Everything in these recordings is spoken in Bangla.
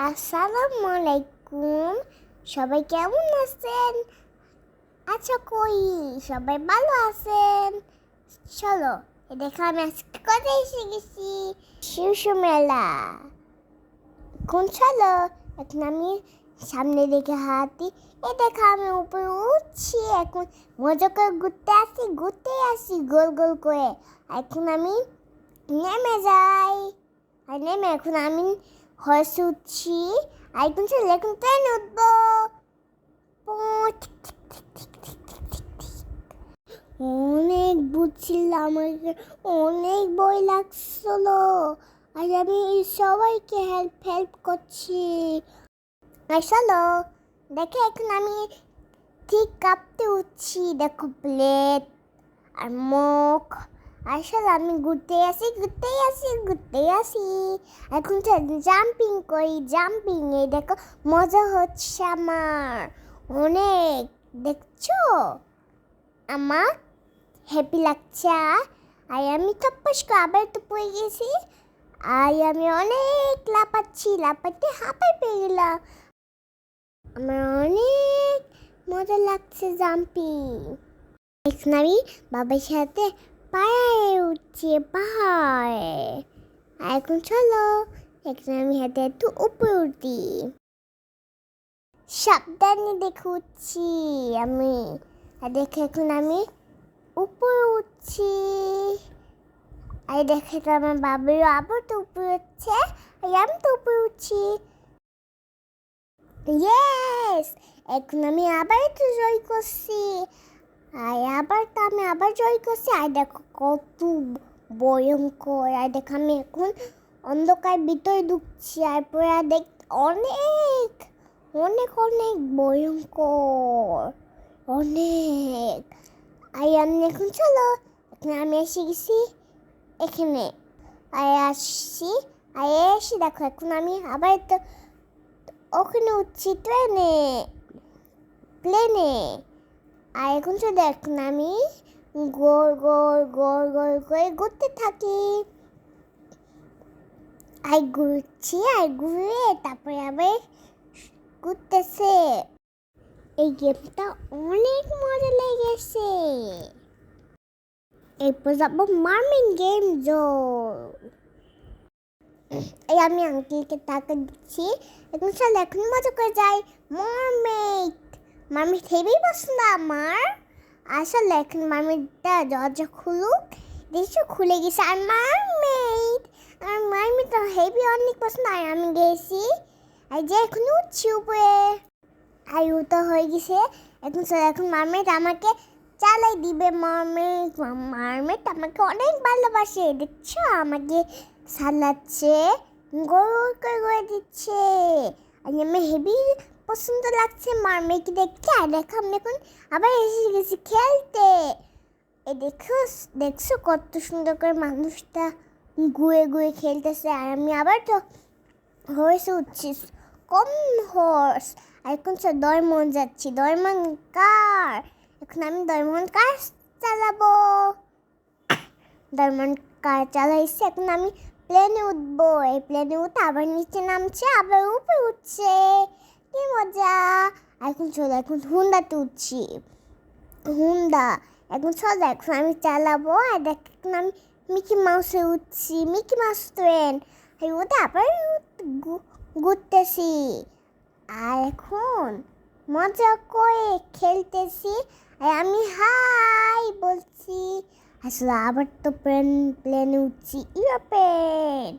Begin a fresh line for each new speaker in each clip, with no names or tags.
আসসালামু আলাইকুম সবাই কেমন আছেন? আচ্ছা কই? সবাই ভালো আছেন? চলো দেখো আমি আজকে কোথায় এসে গেছি? শিশু মেলা। কোন চলো, এখন আমি সামনে দেখে হাতি এ দেখো আমি উপরে উঠছি, এখন মজা করে ঘুরতে আসি ঘুরতে আসি, গোল গোল করে। এখন আমি নেমে যাই। আর নেমে, এখন আমি 허수치 알군세 레군세 노보 অনেক বুঝছিলাম আমাকে, অনেক বই লাগছিল। আর আমি সবাইকে হেল্প হেল্প করছি। আসলো দেখে এখন আমি ঠিক কাঁপতে উঠছি। দেখো প্লেট আর মুখ। আসলে আমি ঘুরতে আসি ঘুরতে আসি ঘুরতে আসি। এখন জাম্পিং করি জাম্পিং এ দেখো মজা হচ্ছে আমার। অনেক, দেখছ? আমার হ্যাপি লাগছে। আর আমি টপ্পাস আবার তো পড়ে গেছি। আর আমি অনেক লাপাচ্ছি লাপাতে হাঁপাই পেয়ে গেলাম। আমার অনেক মজা লাগছে জাম্পিং এখন আমি বাবার সাথে পাহাড়ে উঠছি, পাহাড়ে। এখন চলো, এখন আমি হাতে একটু উপরে উঠি। সাবধানে দেখে উঠছি আমি। আর দেখে এখন আমি উপরে উঠছি। আর দেখে তো আমার বাবারও আবার তো উপরে উঠছে। আর আমি তো উপরে উঠছি। ইয়েস এখন আমি আবার তো জয় করছি। আর আবার তো আমি আবার জয় করছি। আর দেখো কত ভয়ঙ্কর। আর দেখো, আমি এখন অন্ধকার ভিতরে ঢুকছি। আর পুরা দেখ, অনেক অনেক অনেক ভয়ঙ্কর, অনেক। আর আমি এখন চলো, এখন আমি এসে গেছি, এখানে। আর আসছি আর এসে দেখো, এখন আমি আবার তো, ওখানে উঠছি, ট্রেনে, প্লেনে। আর এখন তো দেখুন আমি গোল গোল গোল গোল করে ঘুরতে থাকি। আর ঘুরছি আর ঘুরে তারপরে আবার ঘুরতেছে। এই গেমটা অনেক মজা লেগেছে। এরপর যাব মার্মিন গেম জো এই আমি আঙ্কেলকে টাকা দিচ্ছি। এখন চল, এখন মজা করে যাই। মারমেট মারমেট হেবি পছন্দ আমার। আসলে এখন মারমেটটা দরজা খুলুক। দেখছ, খুলে গেছে। আর মারমেট আর মারমেট হেবি অনেক পছন্দ। আর আমি গেছি। আর যে, এখন উঠছি উপরে। আর উঠা হয়ে গেছে। এখন এখন মারমেট আমাকে চালাই দিবে। মারমেট মারমেট আমাকে অনেক ভালোবাসে। দেখছ, আমাকে সালাচ্ছে করে করে দিচ্ছে। আর আমি হেভি পছন্দ লাগছে। মারমেট দেখতে, আর দেখো আমি এখন আবার এসে গেছি খেলতে। এ দেখো, দেখছ কত সুন্দর করে মানুষটা গুয়ে গুয়ে খেলতেছে। আর আমি আবার তো হর্সে উঠছি, কম হর্স আর এখন তো দয়মন যাচ্ছি। দয়মন কার? এখন আমি দয়মন কার চালাবো? দয়মন কার চালাইছে? এখন আমি প্লেনে উঠবো। এই প্লেনে উঠে আবার নিচে নামছে, আবার উপরে উঠছে। এখন চলো, এখন হুন্ডাতে উঠছি। হুন্ডা, এখন চলো এখন আমি চালাবো, আর দেখ, এখন আমি মিকি মাউসে উঠছি। মিকি মাউস ট্রেন আর ওটা আবার ঘুরতেছি। আর এখন মজা করে খেলতেছি। আর আমি হাই বলছি। আসলে আবার তো প্লেন, প্লেনে উঠছি। ইউরোপ্লেন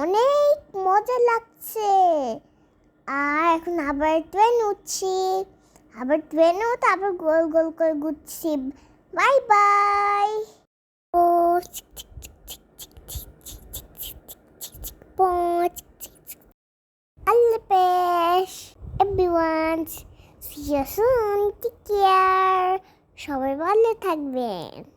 অনেক মজা লাগছে। আর এখন আবার ট্রেন উঠছি আবার ট্রেনে উঠে আবার গোল গোল করে ঘুরছি বাই বাই ও সবাই ভালো থাকবেন